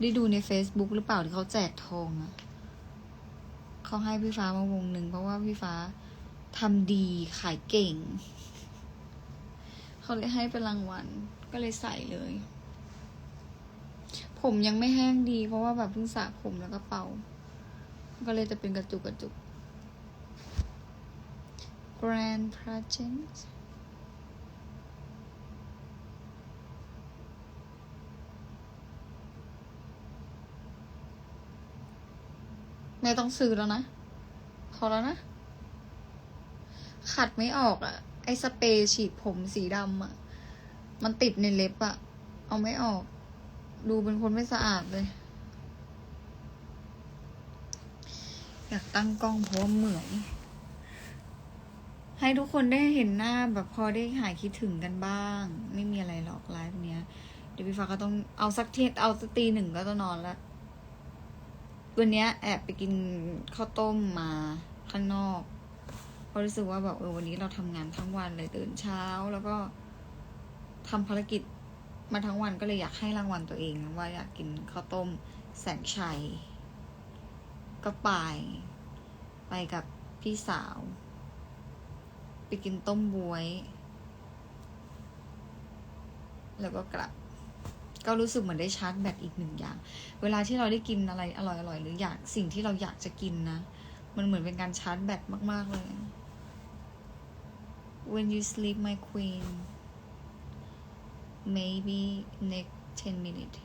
ได้ดูใน Facebook หรือเปล่าที่เขาแจกทองอะเขาให้พี่ฟ้ามาวงหนึ่งเพราะว่าพี่ฟ้าทำดีขายเก่ง เขาเลยให้เป็นรางวัล ก็เลยใส่เลย ผมยังไม่แห้งดี เพราะว่าแบบเพิ่งสระผมแล้วก็เป่า ก็เลยจะเป็นกระจุกกระจุก Grand Project ไม่ต้องซื้อแล้วนะ พอแล้วนะ ขัดไม่ออกอะ่ะไอสเปรย์ฉีดผมสีดำอะ่ะมันติดในเล็บอะ่ะเอาไม่ออก ดูเป็นคนไม่สะอาดเลย อยากตั้งกล้องเพราะว่าเหมื่อยให้ทุกคนได้เห็นหน้าแบบพอได้หายคิดถึงกันบ้าง ไม่มีอะไรหรอกไลฟ์เนี้ย เดี๋ยวพี่ฟ้าก็ต้องเอาสักเที่ยงเอาสักตีหนึ่งก็จะนอนแล้ว วันนี้แอบไปกินข้าวต้มมาข้างนอกเพราะรู้สึกว่าแบบเออวันนี้เราทำงานทั้งวันเลยตื่นเช้า แล้วก็ทำภารกิจมาทั้งวันก็เลยอยากให้รางวัลตัวเองว่าอยากกินข้าวต้มแสนชัย ก็ไป ไปกับพี่สาว ไปกินต้มบวย แล้วก็กลับ ก็รู้สึกเหมือนได้ชาร์จแบตอีกหนึ่งอย่าง เวลาที่เราได้กินอะไรอร่อยๆหรืออยากสิ่งที่เราอยากจะกินนะ มันเหมือนเป็นการชาร์จแบตมาก ๆ เลย When you sleep my queen maybe next 10 minutes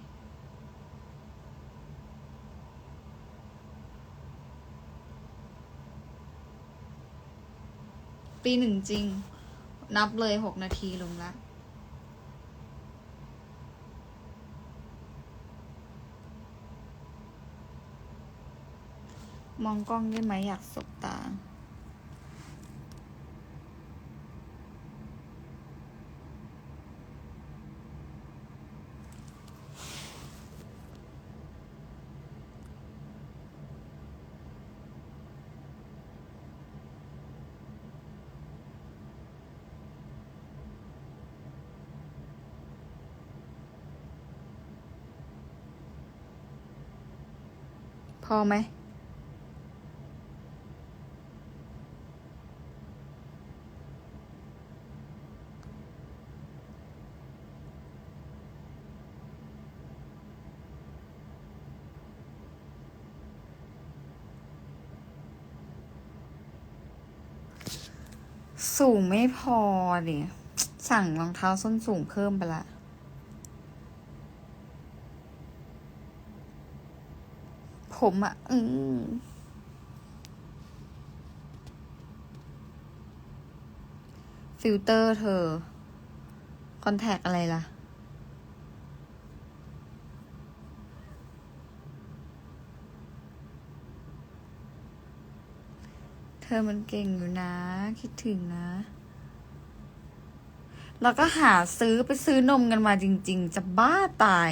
ตีหนึ่งจริง นับเลยหกนาทีลงและ มองกล้องได้ไหมอยากสบตา พอไหม สูงไม่พอดิสั่งรองเท้าส้นสูงเพิ่มไปละผมอะอืมฟิลเตอร์เธอ คอนแทคอะไรล่ะ เธอมันเก่งอยู่นะ คิดถึงนะ แล้วก็หาซื้อไปซื้อนมกันมาจริง ๆ จะบ้าตาย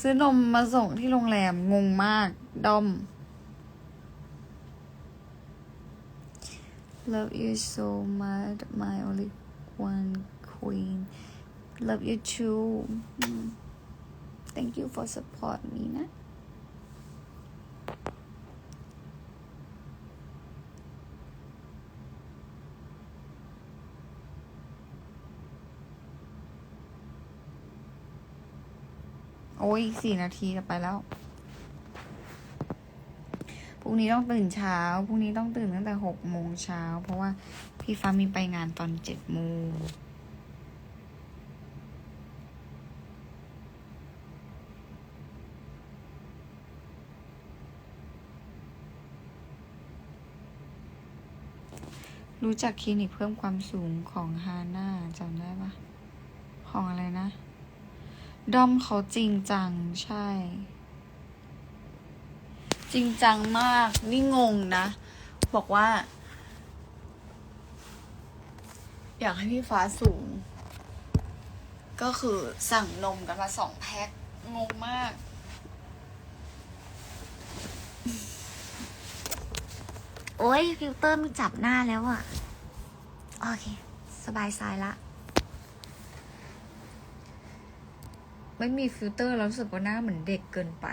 ซื้อนมมาส่งที่โรงแรมงงมากดอม Love you so much my only one queen Love you too Thank you for support me นะ โอ้ยอีกสี่นาทีจะไปแล้ว พรุ่งนี้ต้องตื่นเช้า พรุ่งนี้ต้องตื่นตั้งแต่หกโมงเช้า เพราะว่าพี่ฟ้ามีไปงานตอนเจ็ดโมงรู้จักคลินิกเพิ่มความสูงของฮาน่าจำได้ปะของอะไรนะ ด้อมเขาจริงจังใช่ จริงจังมาก นี่งงนะ บอกว่า อยากให้พี่ฟ้าสูง ก็คือสั่งนมกันมาสองแพ็คงงมากโอ้ยฟิลเตอร์มันจับหน้าแล้วอะโอเค สบายสายละ ไม่มีฟิลเตอร์แล้วรู้สึกว่าหน้าเหมือนเด็กเกินไป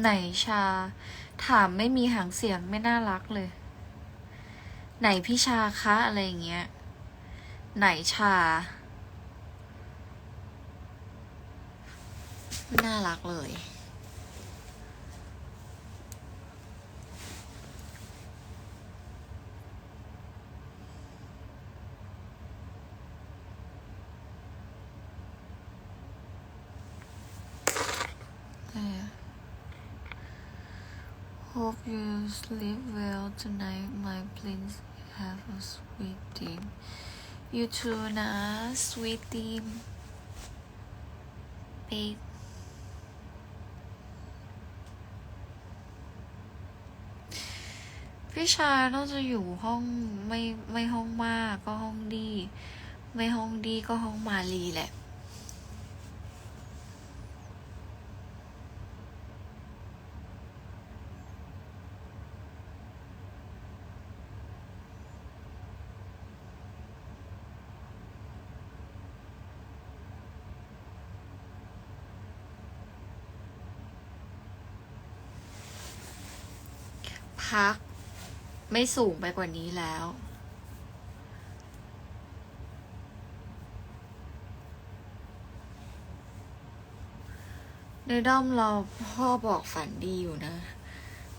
ไหนชา ถามไม่มีหางเสียงไม่น่ารักเลย ไหนพี่ชาคะอะไรอย่างเงี้ย ไหนชา ไม่น่ารักเลย Hope you sleep well tonight, my prince. Have a sweet dream. You too นะ sweet dream. Babe. พี่ชายน่าจะอยู่ห้องไม่ไม่ห้องมากก็ห้องดี ไม่ห้องดีก็ห้องมาลีแหละ พัก ไม่สูงไปกว่านี้แล้ว ในด้อมเราพ่อบอกฝันดีอยู่นะ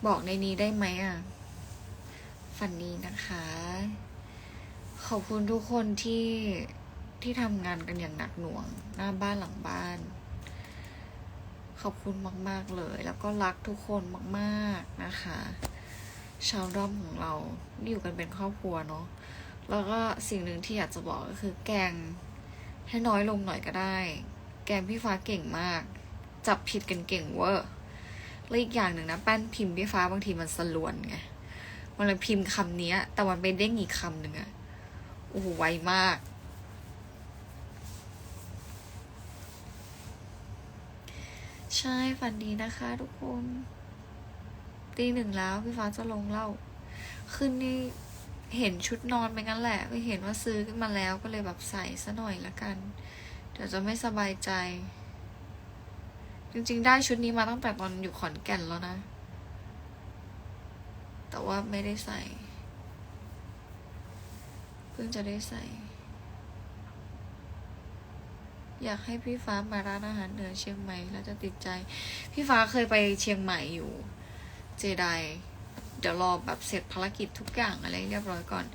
บอกในนี้ได้ไหมอะ ฝันดีนะคะ ขอบคุณทุกคนที่ที่ทำงานกันอย่างหนักหน่วง หน้าบ้านหลังบ้าน ขอบคุณมาก ๆ เลย แล้วก็รักทุกคนมาก ๆ นะคะ ชาวด้อมของเราอยู่กันเป็นครอบครัวเนาะแล้วก็สิ่งหนึ่งที่อยากจะบอกก็คือแกงให้น้อยลงหน่อยก็ได้ แกงพี่ฟ้าเก่งมาก จับผิดกันเก่งเวอร์แล้วอีกอย่างหนึ่งนะแป้นพิมพ์พี่ฟ้าบางทีมันสลวนไงมันเลยพิมพ์คำเนี้ยแต่มันไปเด้งอีกคำหนึ่งอะโอ้โหไวมาก ใช่ฝันดีนะคะทุกคน ตีหนึ่งแล้วพี่ฟ้าจะลงเล่าขึ้นนี่เห็นชุดนอนไปงั้นแหละ ก็เห็นว่าซื้อขึ้นมาแล้วก็เลยแบบใส่ซะหน่อยละกัน เดี๋ยวจะไม่สบายใจ จริงๆ ได้ชุดนี้มาตั้งแต่ตอนอยู่ขอนแก่นแล้วนะ แต่ว่าไม่ได้ใส่ เพิ่งจะได้ใส่ อยากให้พี่ฟ้ามาร้านอาหารเหนือเชียงใหม่แล้วจะติดใจ พี่ฟ้าเคยไปเชียงใหม่อยู่ เจไดเดี๋ยวรอแบบเสร็จภารกิจทุกอย่างอะไรเรียบร้อยก่อน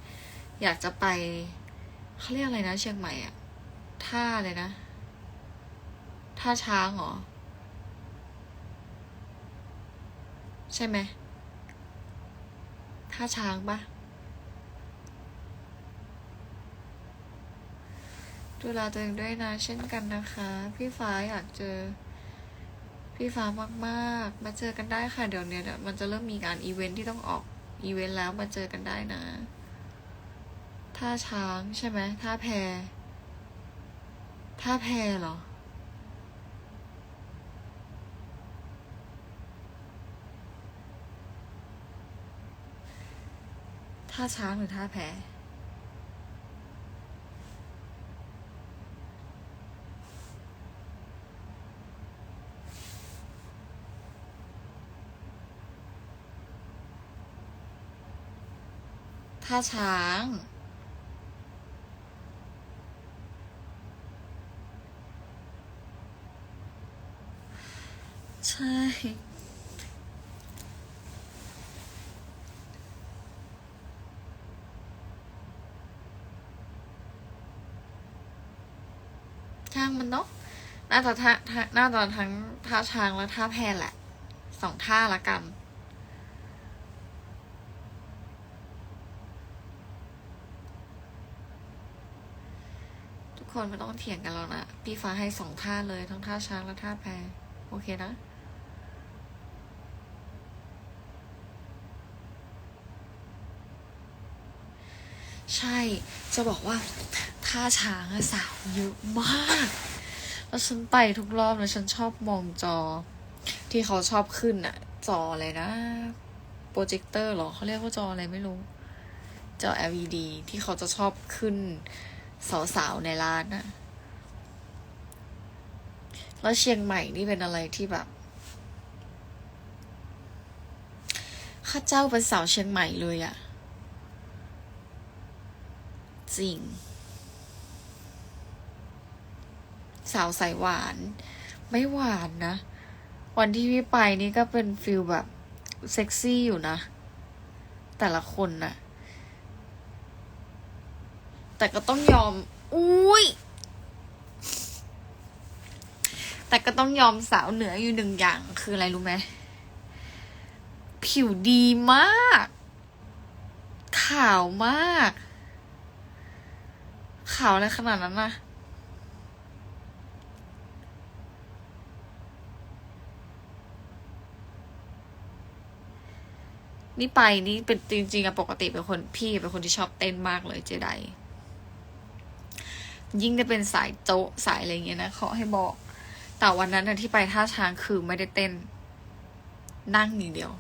อยากจะไปเขาเรียกอะไรนะเชียงใหม่อะท่าเลยนะท่าช้างเหรอ ใช่ไหมท่าช้างปะดูแลตัวเองด้วยนะ เช่นกันนะคะ พี่ฟ้าอยากเจอ พี่ฟ้ามากๆ มาเจอกันได้ค่ะเดี๋ยวเนี้ยมันจะเริ่มมีการอีเวนท์ที่ต้องออกอีเวนต์แล้วมาเจอกันได้นะ ท่าช้างใช่ไหมท่าแพท่าแพเหรอ ท่าช้างหรือท่าแพ ท่าช้าง ใช่ช่างมันเนาะน่าจะท่าท่าน่าจะทั้งท่าช้างและท่าแพแหละ สองท่าละกัน คนไม่ต้องเถียงกันแล้วนะ พี่ฟ้าให้สองท่าเลย ทั้งท่าช้างและท่าแพโอเคนะ ใช่ จะบอกว่าท่าช้างสาวเยอะมาก แล้วฉันไปทุกรอบแล้วฉันชอบมองจอ ที่เขาชอบขึ้นอะจออะไรนะ โปรเจคเตอร์หรอเขาเรียกว่าจออะไรไม่รู้ จอ LED ที่เขาจะชอบขึ้น สาวๆในร้านอะแล้วเชียงใหม่นี่เป็นอะไรที่แบบข้าเจ้าเป็นสาวเชียงใหม่เลยอะจริง สาวใสหวาน ไม่หวานนะ วันที่พี่ไปนี่ก็เป็นฟิลแบบ เซ็กซี่อยู่นะ แต่ละคนน่ะ แต่ก็ต้องยอม อุ้ย แต่ก็ต้องยอมสาวเหนืออยู่หนึ่งอย่างคืออะไรรู้ไหม ผิวดีมาก ขาวมาก ขาวอะไรขนาดนั้นนะนี่ไปนี่เป็นจริงๆอะปกติเป็นคนพี่เป็นคนที่ชอบเต้นมากเลยเจได ยิ่งจะเป็นสายโจ๊ะสายอะไรเงี้ยนะขอให้บอก แต่วันนั้นที่ไปท่าช้างคือไม่ได้เต้น นั่งอย่างเดียว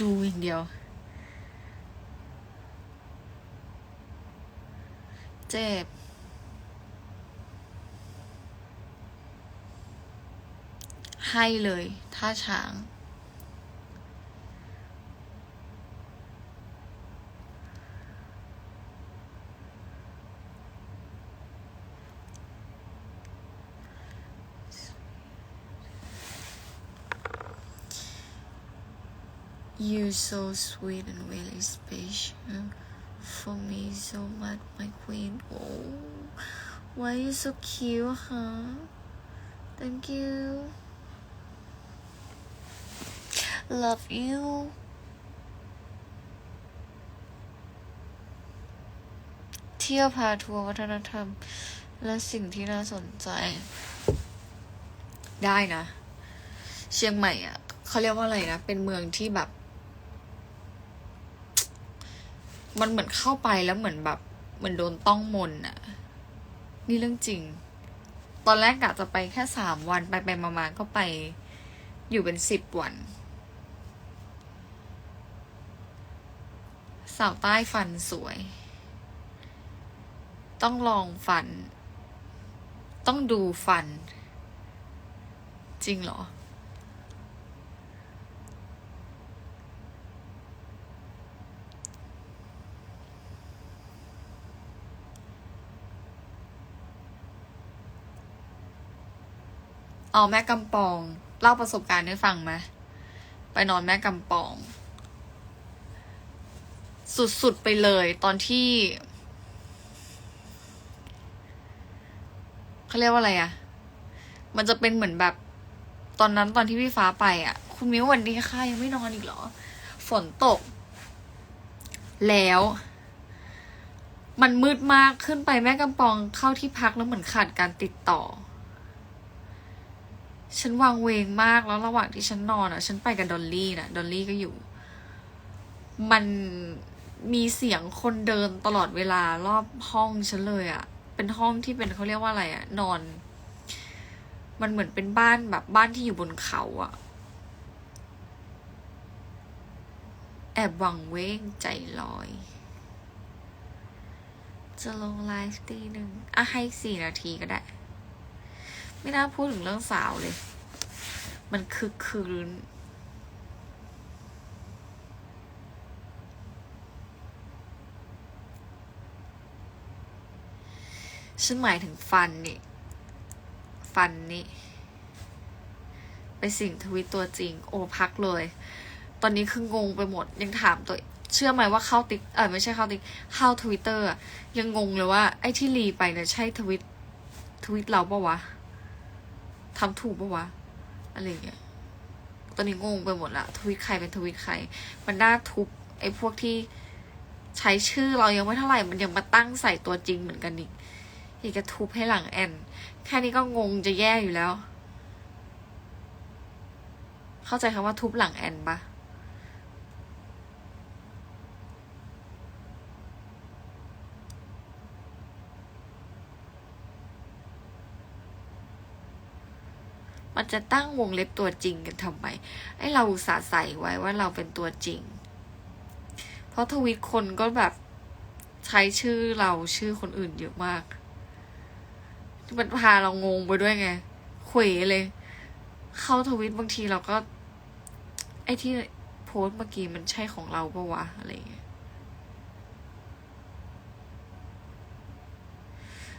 ดูอย่างเดียว เจ็บ ให้เลยท่าช้าง You so sweet and really special for me so much, my queen. Oh, why you so cute, huh? Thank you. Love you. เที่ยวพาทัวร์วัฒนธรรม และสิ่งที่น่าสนใจ ได้นะ เชียงใหม่อะเขาเรียกว่าอะไรนะ เป็นเมืองที่แบบ มันเหมือนเข้าไปแล้วเหมือนแบบเหมือนโดนต้องมนอะนี่เรื่องจริง ตอนแรกกะจะไปแค่สามวันไปไปมาๆก็ไปอยู่เป็นสิบวัน สาวใต้ฟันสวย ต้องลองฟัน ต้องดูฟัน จริงเหรอ เอาแม่กำปอง เล่าประสบการณ์ให้ฟังไหมไปนอนแม่กำปอง สุดๆไปเลยตอนที่เขาเรียกว่าอะไรอะ่ะมันจะเป็นเหมือนแบบตอนนั้นตอนที่พี่ฟ้าไปอะ่ะคุณมิ้ววันดีค่ะยังไม่นอนอีกเหรอ ฝนตก แล้ว มันมืดมากขึ้นไปแม่กำปองเข้าที่พักแล้วเหมือนขาดการติดต่อ ฉันวางเวงมากแล้วระหว่างที่ฉันนอนอะ ฉันไปกับดอลลี่นะดอลลี่ก็อยู่ มันมีเสียงคนเดินตลอดเวลารอบห้องฉันเลยอะ เป็นห้องที่เป็นเขาเรียกว่าอะไรอะ นอน มันเหมือนเป็นบ้านแบบบ้านที่อยู่บนเขาอะ แอบวังเวงใจลอย จะลงไลฟ์ตีหนึ่งอะให้สี่นาทีก็ได้ ไม่น่าพูดถึงเรื่องสาวเลย มันคึกคืนฉันหมายถึงฟันนี่ ฟันนี่ ไปสิ่งทวิตตัวจริง โอ้พักเลย ตอนนี้คืองงไปหมด ยังถามตัวเชื่อไหมว่าเข้าติ๊กเออไม่ใช่เข้าติ๊กเข้าทวิตเตอร์ยังงงเลยว่า ไอ้ที่รีไปเนี่ยใช่ทวิตทวิตเราปะวะ ทำถูกปะวะ อะไรอย่างเงี้ย ตอนนี้งงไปหมดละทวิตใครเป็นทวิตใคร มันน่าทุบไอ้พวกที่ใช้ชื่อเรายังไม่เท่าไหร่ มันยังมาตั้งใส่ตัวจริงเหมือนกันอีกอยากจะทุบให้หลังแอน แค่นี้ก็งงจะแย่อยู่แล้ว เข้าใจคำว่าทุบหลังแอนปะ มันจะตั้งวงเล็บตัวจริงกันทำไมไอเราอุตส่าห์ใส่ไว้ว่าเราเป็นตัวจริง เพราะทวิตคนก็แบบใช้ชื่อเราชื่อคนอื่นเยอะมาก มันพาเรางงไปด้วยไงเขวเลย เข้าทวิตบางทีเราก็ ไอที่โพสเมื่อกี้มันใช่ของเราปะวะอะไรเงี้ย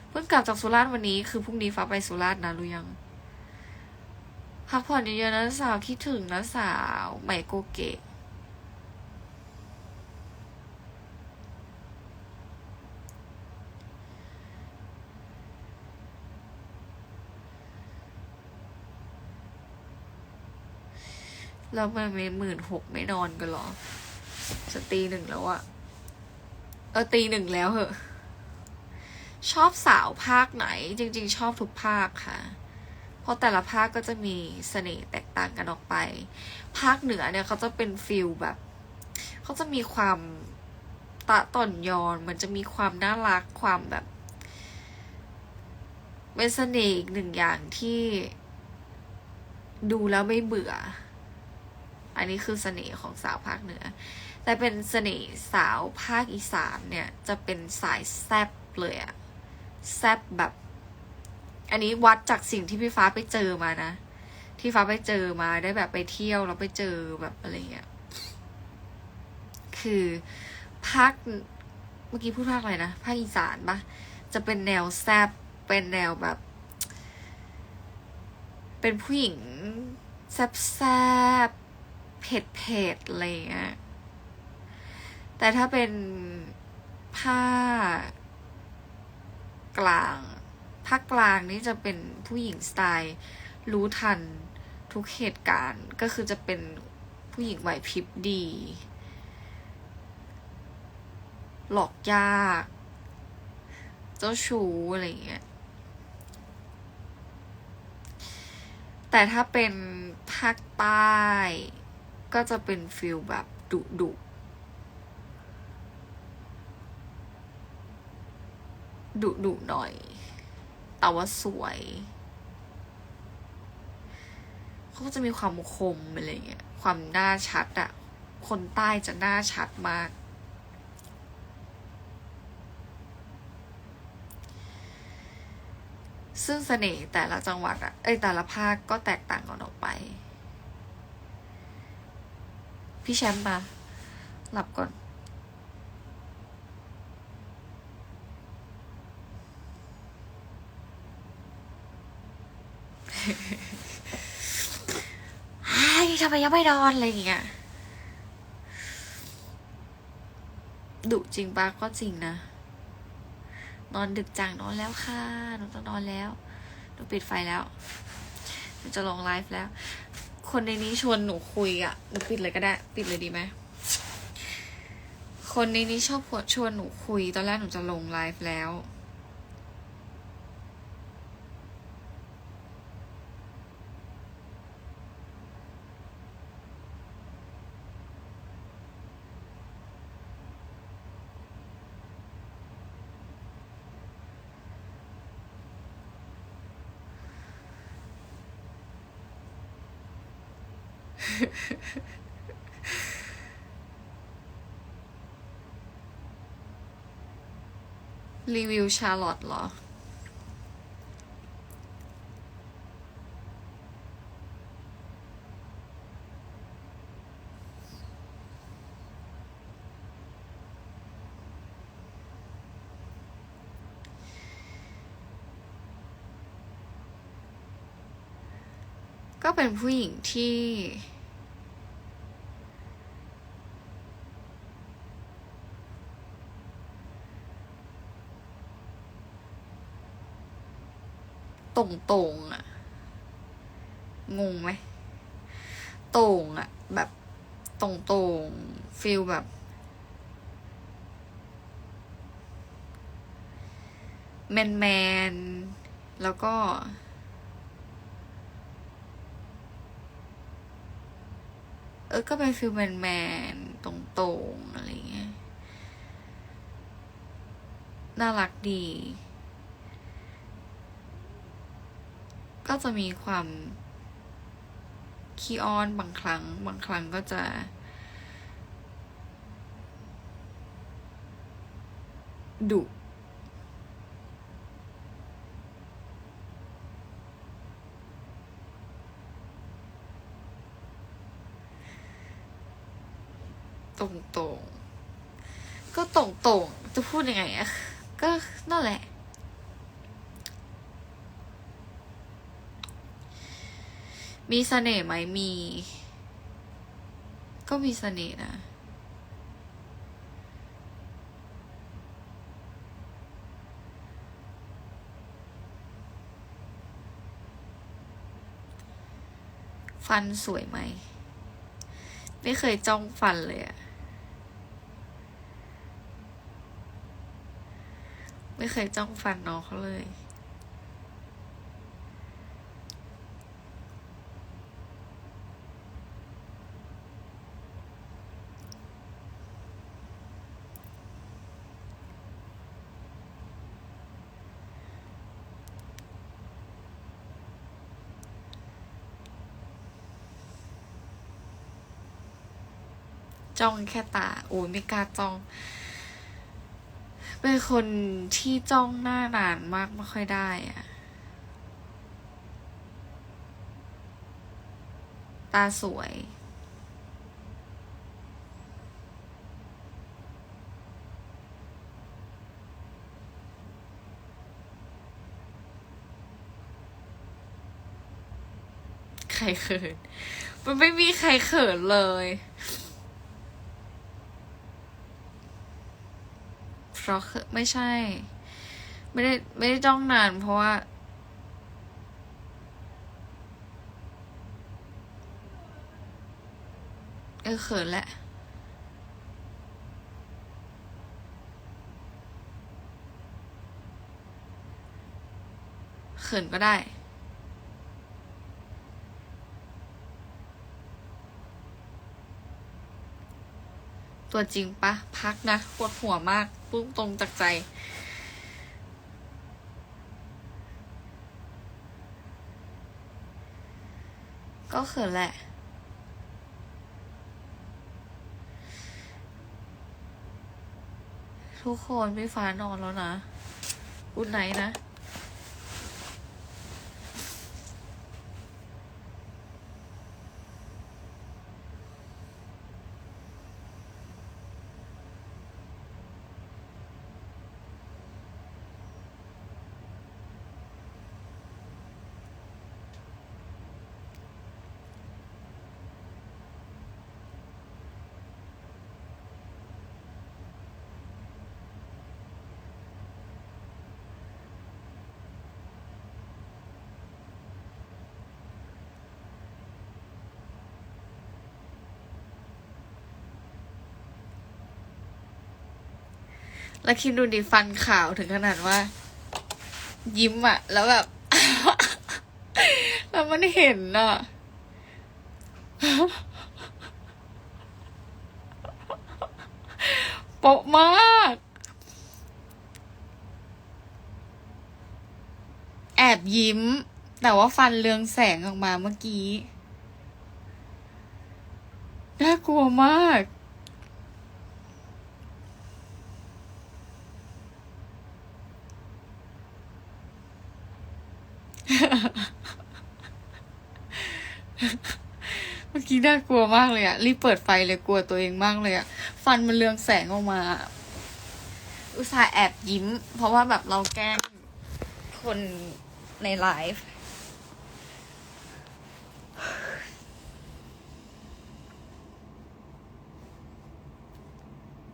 เพิ่งกลับจากสุราษฎร์วันนี้คือพรุ่งนี้ฟ้าไปสุราษฎร์นะรู้ยัง พักผ่อนเยอะๆนะสาวคิดถึงนะสาวใหม่โกเกะแล้วมันไม่หมื่นหกไม่นอนกันหรอจะตีหนึ่งแล้วอะเออตีหนึ่งแล้วเหอะ ชอบสาวภาคไหน จริง ๆ ชอบทุกภาคค่ะ เพราะแต่ละภาคก็จะมีเสน่ห์แตกต่างกันออกไป ภาคเหนือเนี่ยเขาจะเป็นฟิลแบบ เขาจะมีความตะต่อนยอนมันจะมีความน่ารักความแบบเป็นเสน่ห์อีกหนึ่งอย่างที่ดูแล้วไม่เบื่อ อันนี้คือเสน่ห์ของสาวภาคเหนือ แต่เป็นเสน่ห์สาวภาคอีสานเนี่ย จะเป็นสายแซบเลยอะแซบแบบ อันนี้วัดจากสิ่งที่พี่ฟ้าไปเจอมานะ ที่ฟ้าไปเจอมาได้แบบไปเที่ยวแล้วไปเจอแบบอะไรเงี้ย คือภาคเมื่อกี้พูดภาคอะไรนะภาคอีสานปะจะเป็นแนวแซบเป็นแนวแบบ เป็นผู้หญิงแซบแซบเผ็ดเผ็ดอะไรเงี้ยแต่ถ้าเป็นภากลาง ภาคกลางนี่จะเป็นผู้หญิงสไตล์รู้ทันทุกเหตุการณ์ ก็คือจะเป็นผู้หญิงไหวพริบดี หลอกยาก เจ้าชู้อะไรอย่างเงี้ย แต่ถ้าเป็นภาคใต้ ก็จะเป็นฟิลแบบดุดุดุดุหน่อย แต่ว่าสวย เขาก็จะมีความคมอะไรเงี้ย ความหน้าชัดอะคนใต้จะหน้าชัดมาก ซึ่งเสน่ห์แต่ละจังหวัดอะเอ้ยแต่ละภาคก็แตกต่างกันออกไป พี่แชมป์มาหลับก่อน ไอ้ยทำไมยังไม่นอนอะไรอย่างเงี้ยดุจริงปะก็จริงนะ นอนดึกจังนอนแล้วค่ะหนูต้องนอนแล้วหนูปิดไฟแล้วหนูจะลงไลฟ์แล้ว คนในนี้ชวนหนูคุยอะ่ะหนูปิดเลยก็ได้ ปิดเลยดีไหมคนในนี้ชอบชวนหนูคุย ตอนแรกหนูจะลงไลฟ์แล้ว รีวิวชาร์ลอตเหรอ ก็เป็นผู้หญิงที่ ตรงตรงๆอะงงไหมตรงอะแบบตรงตรงฟิลแบบ แมนแมนแล้วก็ เออก็เป็นฟิลแมนแมนตรงตรงๆอะไรเงี้ยน่ารักดี ก็จะมีความขี้อ้อนบางครั้ง บางครั้งก็จะดุตรงๆ ก็ตรงตรงๆจะพูดยังไงอะก็นั่นแหละ มีเสน่ห์ไหมมี ก็มีเสน่ห์นะ ฟันสวยไหม ไม่เคยจ้องฟันเลยอะไม่เคยจ้องฟันน้องเขาเลย จ้องแค่ตาโอ้ยไม่กล้าจ้อง เป็นคนที่จ้องหน้านานมากไม่ค่อยได้อะตาสวยใครเขิน มันไม่มีใครเขินเลย เพราะคือไม่ใช่ ไม่ได้ไม่ได้จ้องนานเพราะว่า เออเขินแหละเขินก็ได้ ตัวจริงปะ พักนะปวดหัวมาก ปุ้งตรงจากใจ ก็เขินแหละทุกคนพี่ฟ้านอนแล้วนะอุดไหนนะ แล้วคิดดูดิฟันขาวถึงขนาดว่า ยิ้มอะแล้วแบบ แล้วมันเห็นอะโปะมาก แอบยิ้ม แต่ว่าฟันเรืองแสงออกมาเมื่อกี้ น่ากลัวมาก เมื่อกี้น่ากลัวมากเลยอะรีบเปิดไฟเลยกลัวตัวเองมากเลยอะฟันมันเรืองแสงออกมา อุตส่าห์แอบยิ้ม เพราะว่าแบบเราแกล้งคนในไลฟ์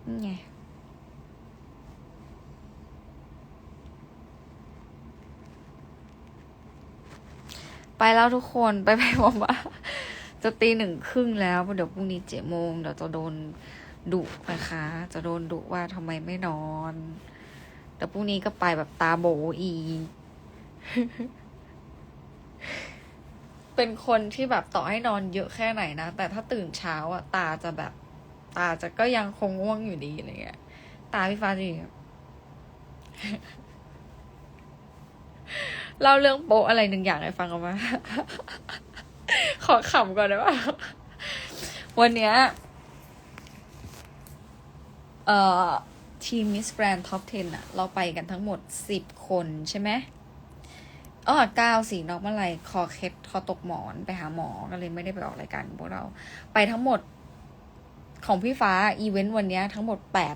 นี่ไง ไปแล้วทุกคนไปไปบอกว่า จะตีหนึ่งครึ่งแล้วเดี๋ยวพรุ่งนี้เจ็ดโมงเดี๋ยวจะโดนดุนะคะ จะโดนดุว่าทำไมไม่นอนเดี๋ยวพรุ่งนี้ก็ไปแบบตาโบอี เป็นคนที่แบบต่อให้นอนเยอะแค่ไหนนะ แต่ถ้าตื่นเช้าอะตาจะแบบ ตาจะก็ยังคงง่วงอยู่ดีอะไรเงี้ย ตาพี่ฟ้าจะอย่าง เล่าเรื่องโป๊ะอะไรหนึ่งอย่างให้ฟังกันมาขอขำก่อนได้ป่ะวันเนี้ยเอ่อทีม Miss Grand Top 10อะเราไปกันทั้งหมดสิบคนใช่ไหมอ๋อเก้าสี่นอกเมื่อไหรคอเคล็ดคอตกหมอนไปหาหมอก็เลยไม่ได้ไปออกรายการพวกเรา ไปทั้งหมดของพี่ฟ้า อีเวนต์วันเนี้ยทั้งหมดแปด